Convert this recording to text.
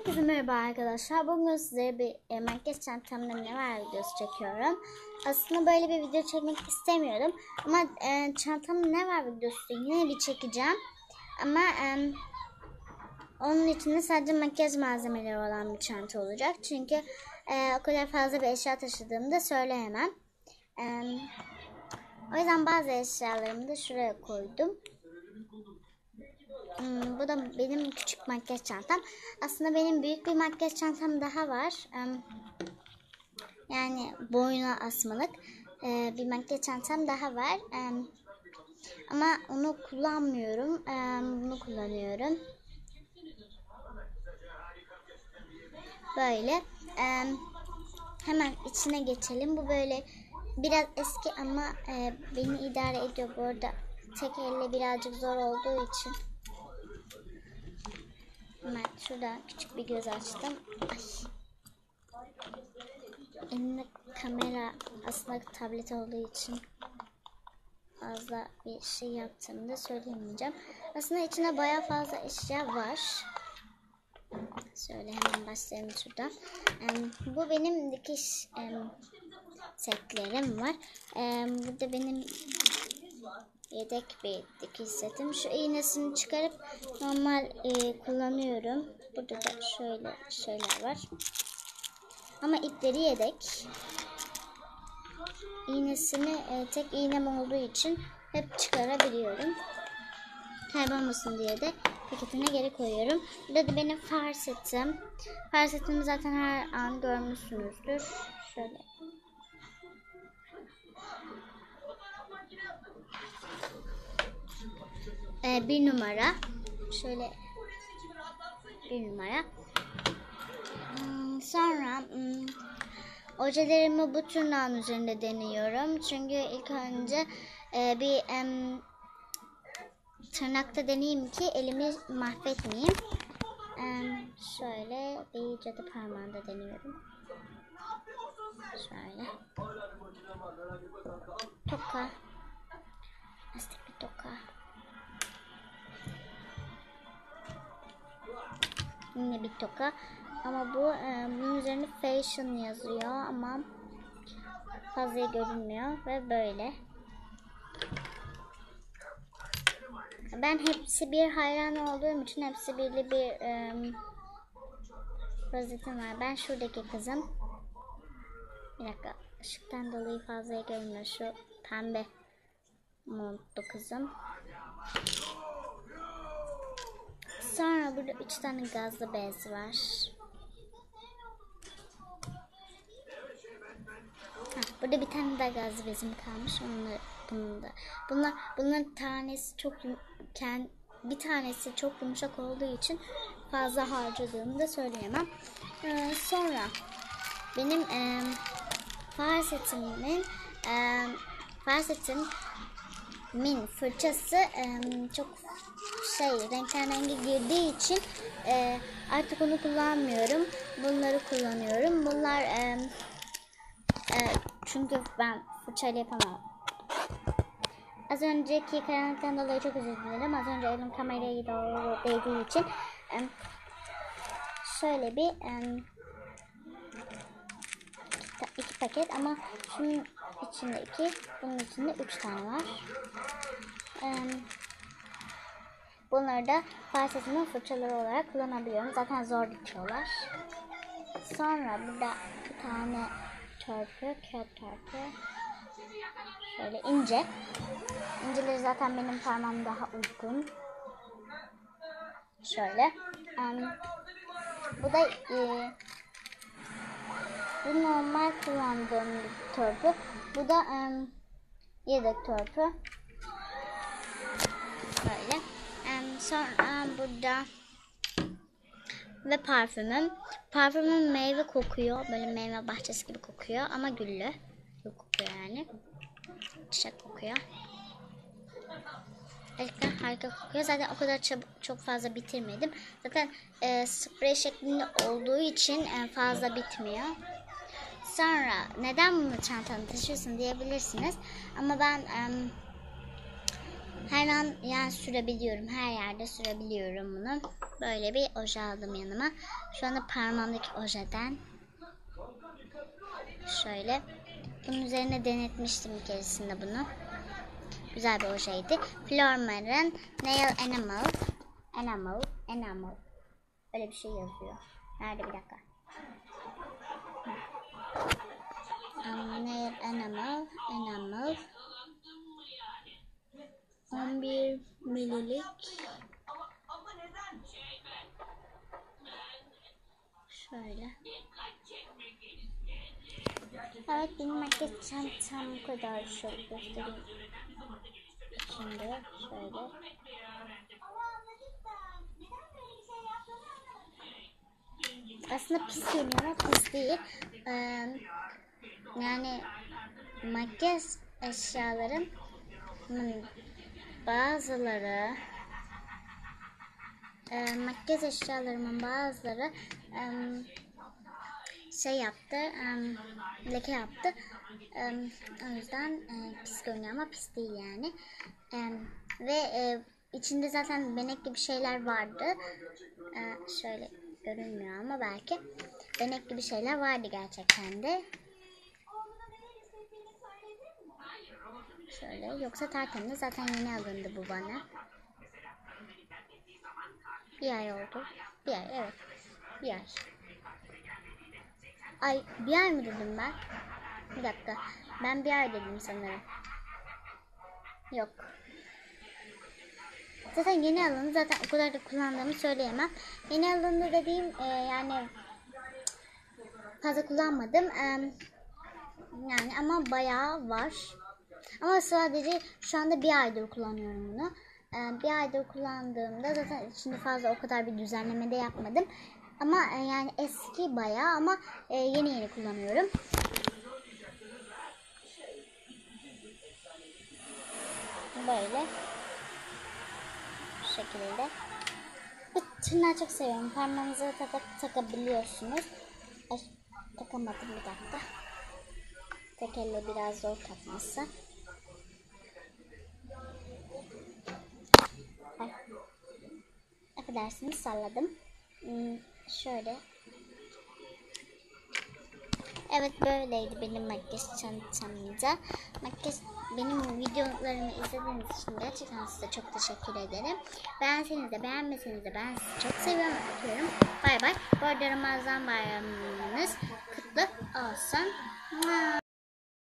Herkese merhaba arkadaşlar. Bugün size bir e, makyaj çantamda ne var videosu çekiyorum. Aslında böyle bir video çekmek istemiyordum. Ama e, çantamda ne var videosu yine bir çekeceğim. Ama e, onun içinde sadece makyaj malzemeleri olan bir çanta olacak. Çünkü e, o kadar fazla bir eşya taşıdığımı da söyleyemem. E, o yüzden bazı eşyalarımı da şuraya koydum. Hmm, bu da benim küçük makyaj çantam. Aslında benim büyük bir makyaj çantam daha var. Em, yani boyuna asmalık e, bir makyaj çantam daha var. Em, ama onu kullanmıyorum. Em, bunu kullanıyorum. Böyle. Em, hemen içine geçelim. Bu böyle biraz eski ama e, beni idare ediyor bu arada. Tek elle birazcık zor olduğu için. Şurada küçük bir göz açtım. Ay. Elimde kamera aslında tablet olduğu için fazla bir şey yaptığımı da söyleyemeyeceğim. Aslında içinde baya fazla eşya var. Şöyle hemen başlayalım şuradan. Bu benim dikiş setlerim var. Burada benim yedek bir dikiş setim. Şu iğnesini çıkarıp normal e, kullanıyorum. Burada da şöyle şeyler var. Ama ipleri yedek. İğnesini e, tek iğnem olduğu için hep çıkarabiliyorum. Kaybolmasın diye de paketine geri koyuyorum. Burada da benim far setim. Far setimi zaten her an görmüşsünüzdür. Şöyle Ee, bir numara. Şöyle bir numara. Hmm, sonra hmm, ojelerimi bu tırnağın üzerinde deniyorum. Çünkü ilk önce e, bir tırnakta deneyeyim ki elimi mahvetmeyeyim. Şöyle bir cadı parmağında deniyorum. Şöyle. Toka. Lastik bir toka. Yine bir toka. Ama bu e, bunun üzerinde fashion yazıyor ama fazla görünmüyor ve böyle. Ben hepsi bir hayran olduğum için hepsi birli bir e, rozetim var. Ben şuradaki kızım. Bir dakika. Işıktan dolayı fazla görünmüyor. Şu pembe montlu kızım. Burada üç tane gazlı bez var. Ha, burada bir tane daha gazlı bezim kalmış. Onları, bunun da. Bunlar, bunların tanesi çok yum- bir tanesi çok yumuşak olduğu için fazla harcadığımı da söyleyemem. Ee, sonra benim e, far setimin e, far setimin fırçası e, çok şey renklenrengi girdiği için e, artık onu kullanmıyorum. Bunları kullanıyorum. Bunlar e, e, çünkü ben fırçayla yapamam. Az önceki karanlıktan dolayı çok özür dilerim. Az önce elim kameraya doğru değdiği için e, şöyle bir e, iki paket ama şunun içinde iki, bunun içinde üç tane var. E, Bunları da felsefenin fırçaları olarak kullanabiliyorum. Zaten zor dikiyorlar. Sonra burada bir tane törpü, kağıt törpü. Şöyle ince. İnceleri zaten benim parmağım daha uygun. Şöyle. Um, bu da e, bu normal kullandığım bir törpü. Bu da um, yedek törpü. Böyle. Sonra burada ve parfümüm. Parfümüm meyve kokuyor. Böyle meyve bahçesi gibi kokuyor ama güllü. Gül kokuyor yani. Çiçek kokuyor. Gerçekten harika kokuyor. Zaten o kadar çabuk, çok fazla bitirmedim. Zaten e, sprey şeklinde olduğu için e, fazla bitmiyor. Sonra neden bunu çantanı taşıyorsun diyebilirsiniz. Ama ben e, Her an yani sürebiliyorum. Her yerde sürebiliyorum bunu. Böyle bir oje aldım yanıma. Şu anda parmağımdaki ojeden şöyle bunun üzerine denetmiştim bir keresinde bunu. Güzel bir ojeydi. Flormar'ın Nail Enamel Enamel Enamel Öyle bir şey yazıyor. Nerede bir dakika. Nail Enamel Enamel 11 mililik Şöyle. Evet benim makyaj çantam kadar şöyle göstereyim. Şimdi şöyle. Aslında pis görünüyor ama pis değil. Ee, yani makyaj eşyalarım hmm, bazıları e, makyaj eşyalarımın bazıları e, şey yaptı e, leke yaptı. E, o yüzden e, pis görünüyor ama pis değil yani. E, ve e, içinde zaten benek gibi şeyler vardı. E, şöyle görünmüyor ama belki benek gibi şeyler vardı gerçekten de Şöyle. Yoksa tertemiz. Zaten yeni alındı bu bana. Bir ay oldu. Bir ay evet. Bir ay. Ay bir ay mı dedim ben? Bir dakika. Ben bir ay dedim sanırım. Yok. Zaten yeni alındı. Zaten o kadar da kullandığımı söyleyemem. Yeni alındı dediğim e, yani fazla kullanmadım. E, yani ama bayağı var. Ama sadece şu anda bir aydır kullanıyorum bunu. Ee, bir aydır kullandığımda zaten şimdi fazla o kadar bir düzenleme de yapmadım. Ama e, yani eski bayağı ama e, yeni yeni kullanıyorum. Böyle. Bu şekilde. Bu tırnağı çok seviyorum. Parmağınıza tak takabiliyorsunuz. Ay, takamadım bir dakika. Tek elle biraz zor takması. Affedersiniz salladım. Hmm, şöyle. Evet böyleydi benim makyaj çantamda. Makyaj benim videolarımı izlediğiniz için gerçekten size çok teşekkür ederim. Beğenseniz de beğenmeseniz de ben sizi çok seviyorum. Öpüyorum. Bay bay. Bu arada Ramazan bayramınız kutlu olsun. Mua.